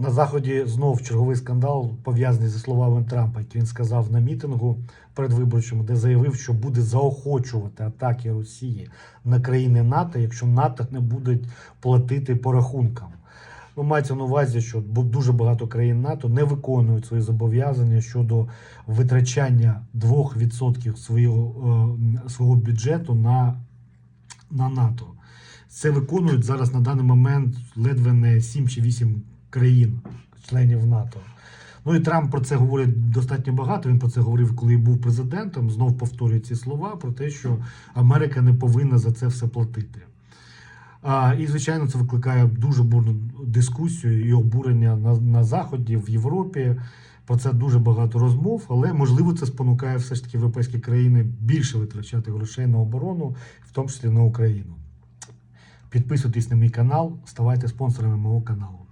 На заході знов черговий скандал пов'язаний зі словами Трампа, які він сказав на мітингу передвиборчому, де заявив, що буде заохочувати атаки Росії на країни НАТО, якщо НАТО не будуть платити по рахункам. Ну, мається на увазі, що дуже багато країн НАТО не виконують свої зобов'язання щодо витрачання 2% свого, е, свого бюджету на, на НАТО. Це виконують зараз на даний момент ледве не 7 чи 8 країн, членів НАТО. Ну і Трамп про це говорить достатньо багато. Він про це говорив, коли був президентом. Знов повторює ці слова про те, що Америка не повинна за це все платити. А, і, звичайно, це викликає дуже бурну дискусію і обурення на, на Заході, в Європі. Про це дуже багато розмов, але можливо це спонукає все ж таки європейські країни більше витрачати грошей на оборону, в тому числі на Україну. Підписуйтесь на мій канал, ставайте спонсорами мого каналу.